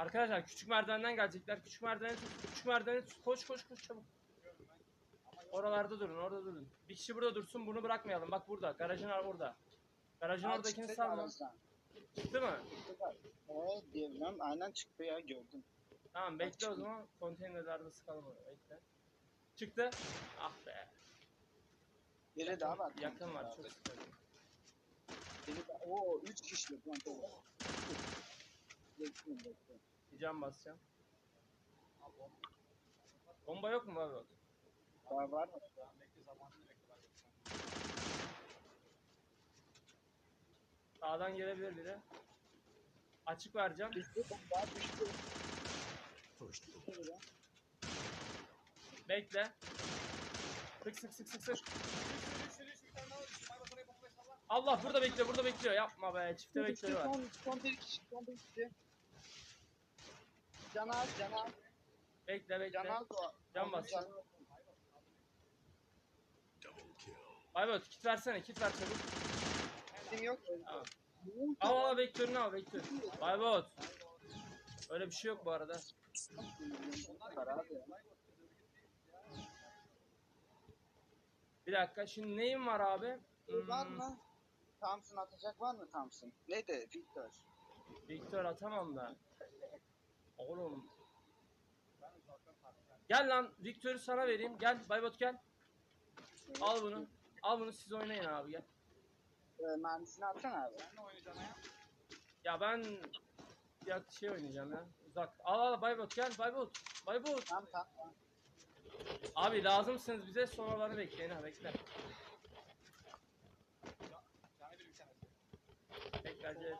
Arkadaşlar küçük merdivenden gelecekler. Küçük merdiveni tut. Küçük merdiveni tut. Koş koş koş çabuk. Oralarda durun orada durun. Bir kişi burada dursun bunu bırakmayalım. Bak burada. Garajın orada. Garajın Aa, oradakini çıktı salma. garajdan. Çıktı mı? Evet diyebilirim. Aynen çıktı ya gördüm. Tamam bekle o çıktı. zaman. Konteynerlerde sıkalım onu. Bekle. Çıktı. Ah be. Biri daha var. Yakın var çok sıkıntı. Biri daha. Oo 3 kişilik lan. Bir cam basacağım. Bomba yok mu abi? Var var mı? Sağdan gelebilir biri. Açık vereceğim. Düştü. Bomba düştü. Düştü biri. Bekle. Sık sık sık sık sık. Allah burada bekliyor burada bekliyor. Yapma be çifte bekliyor. Son, son bir kişi. Son bir kişi. Can al, can al. Bekle bekle. Can al. o- Can bas. canı al. Baybot kit versene kit ver çabuk. Kim yok. Tamam. Al al vektörünü al vektör. Baybot. Öyle bir şey yok bu arada. Var. Bir dakika şimdi neyim var abi? Var Hmm, mı? Thompson atacak var mı Thompson? Neydi? Victor. Vektör atamam da. Oğlum. Gel lan Victor'u sana vereyim. Gel Baybot gel. Al bunu. Al bunu siz oynayın abi gel. Ee, mermisini atsana abi. Ya ben ya şey oynayacağım ya. Uzak. Al al Baybot gel Baybot. Baybot. Tamam tamam. Abi lazımsınız bize sonraları bekleyin ha bekle. Bekle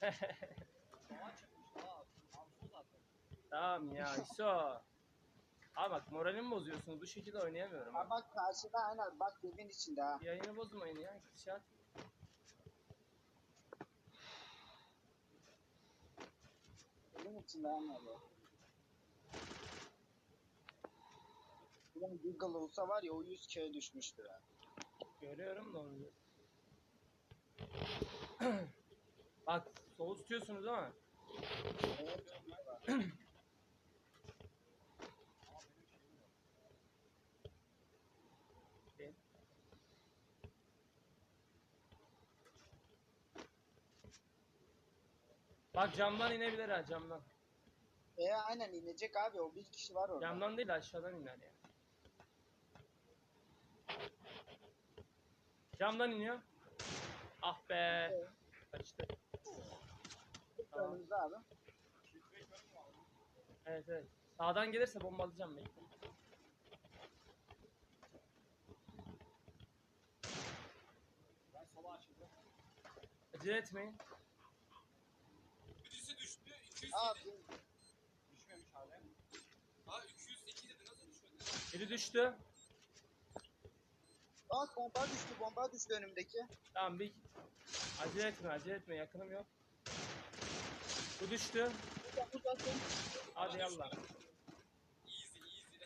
Tamam ya İso. Abi bak moralimi bozuyorsunuz. Bu şekilde oynayamıyorum. Ha bak karşıda aynen bak evin içinde ha. Yayını bozmayın ya. Şat. Evin içinde aynen abi. Ulan Google olsa var ya o 100 kere düşmüştür ha. Görüyorum da onu. bak sol tutuyorsunuz. Evet. Bak camdan inebilir ha camdan. E aynen inecek abi o bir kişi var orada. Camdan değil aşağıdan iner ya. Camdan iniyor. Ah be. Kaçtı. Tamam. Önümüzde abi. Evet evet. Sağdan gelirse bombalayacağım bekle. Acele etmeyin. Birisi düştü. 200 Abi düşmemiş hala. Ha 202 dedi nasıl düşmedi? Biri düştü. bak bomba düştü bomba düştü önümdeki. Tamam bir acele etme acele etme yakınım yok. Bu düştü. Hadi yallah. Easy easy.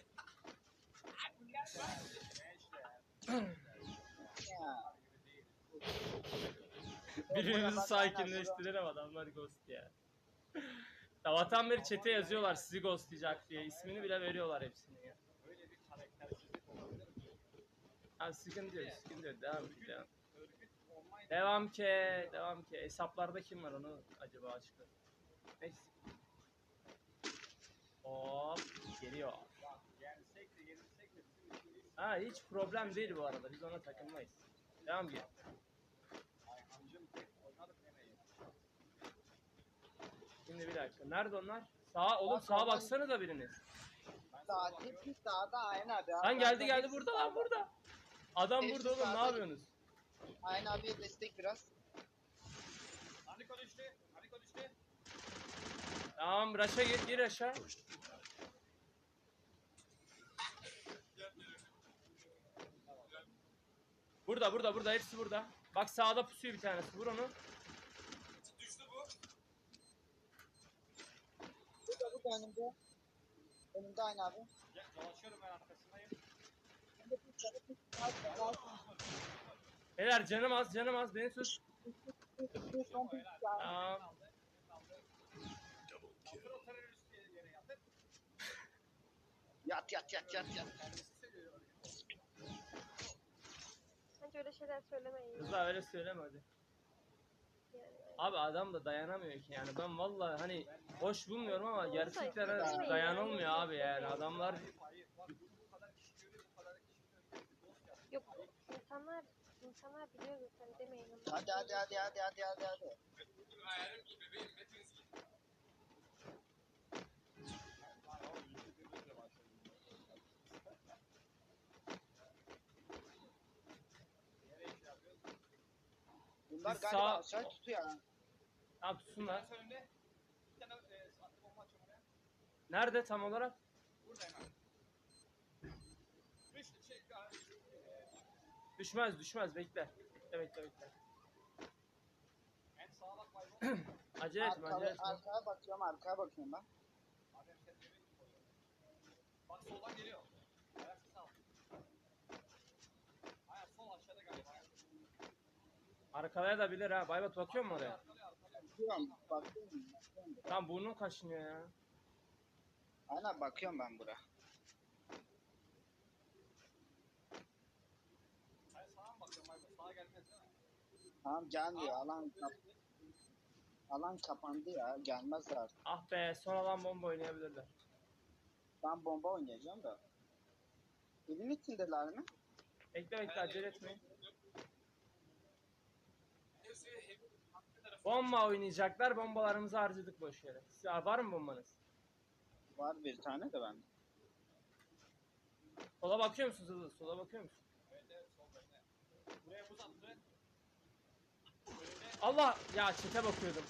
Birbirimizi sakinleştirelim adamlar ghost ya. Sabahtan beri çete yazıyorlar sizi ghostlayacak diye. ismini bile veriyorlar hepsini ya. Böyle bir karaktersizlik olabilir mi? Abi sıkıntı yok sıkıntı yok devam et devam. Devam ki devam ki. Hesaplarda kim var onu acaba açıkla. Neyse. Hop geliyor. ya yersek de yenilsek de bizim için değil. Ha hiç problem değil bu arada biz ona takılmayız. Devam yemeği. Şimdi bir dakika. Nerede onlar? Sağa oğlum sağa baksana da biriniz. Sağ sana hepsi sağda aynen abi. Lan geldi geldi burada lan burada. Adam Hepsi burada oğlum ne sağda. yapıyorsunuz? Aynen abi destek biraz. Harika düştü. Harika düştü. Tamam Raş'a gir gir aşağı. Burada burada burada hepsi burada. Bak sağda pusuyor bir tanesi. Vur onu. Düştü bu. Burada burada önümde. Önümde aynı abi. Ya, dolaşıyorum ben arkasındayım. Beyler canım az canım az beni tut. Tamam. Yatır. Yat yat yat yat yat. Bence öyle şeyler söylemeyin. Kızlar öyle söyleme hadi. Abi adam da dayanamıyor ki yani ben vallahi hani hoş bulmuyorum ama gerçeklere istemeyin dayanılmıyor abi yani adamlar. Yok insanlar insanlar biliyor zaten demeyin. Hadi hadi hadi hadi hadi hadi hadi. Ayarım iyi bebeğim. Bunlar Biz galiba sağ- aşağı tutuyor ha. Abi tutsunlar. Sen önde. Bir tane e, atlı bomba atacağım oraya. Nerede tam olarak? Burada hemen. Üç şey. e, Düşmez düşmez bekle. Bekle bekle bekle. En sağa bak bayram. Acele etme acele Arkaya, etme. arkaya bakıyorum arkaya bakıyorum ben. Adem sen koyuyor. Bak soldan geliyor. Ayak sağ. Ayak sol aşağıda galiba. Ayak. Arkalaya da bilir ha. Baybat bakıyor mu oraya? Bakıyorum bakıyorum. Tam burnum kaşınıyor ya. Aynen bakıyorum ben bura. Tamam gelmiyor alan kap alan kapandı ya gelmezler. Ah be son alan bomba oynayabilirler. Ben bomba oynayacağım da. Evin içindeler mi? Bekle bekle acele etmeyin. Bomba oynayacaklar. Bombalarımızı harcadık boş yere. Siz- var mı bombanız? Var bir tane de bende. Sola bakıyor musunuz hızlı? Sola bakıyor musun? Evet evet sol bende. Buraya buz Allah! Ya çete bakıyordum.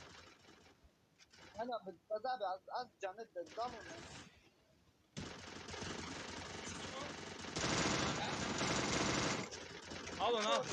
Hani abi Dad abi az, az canı da dal onu. Al onu al.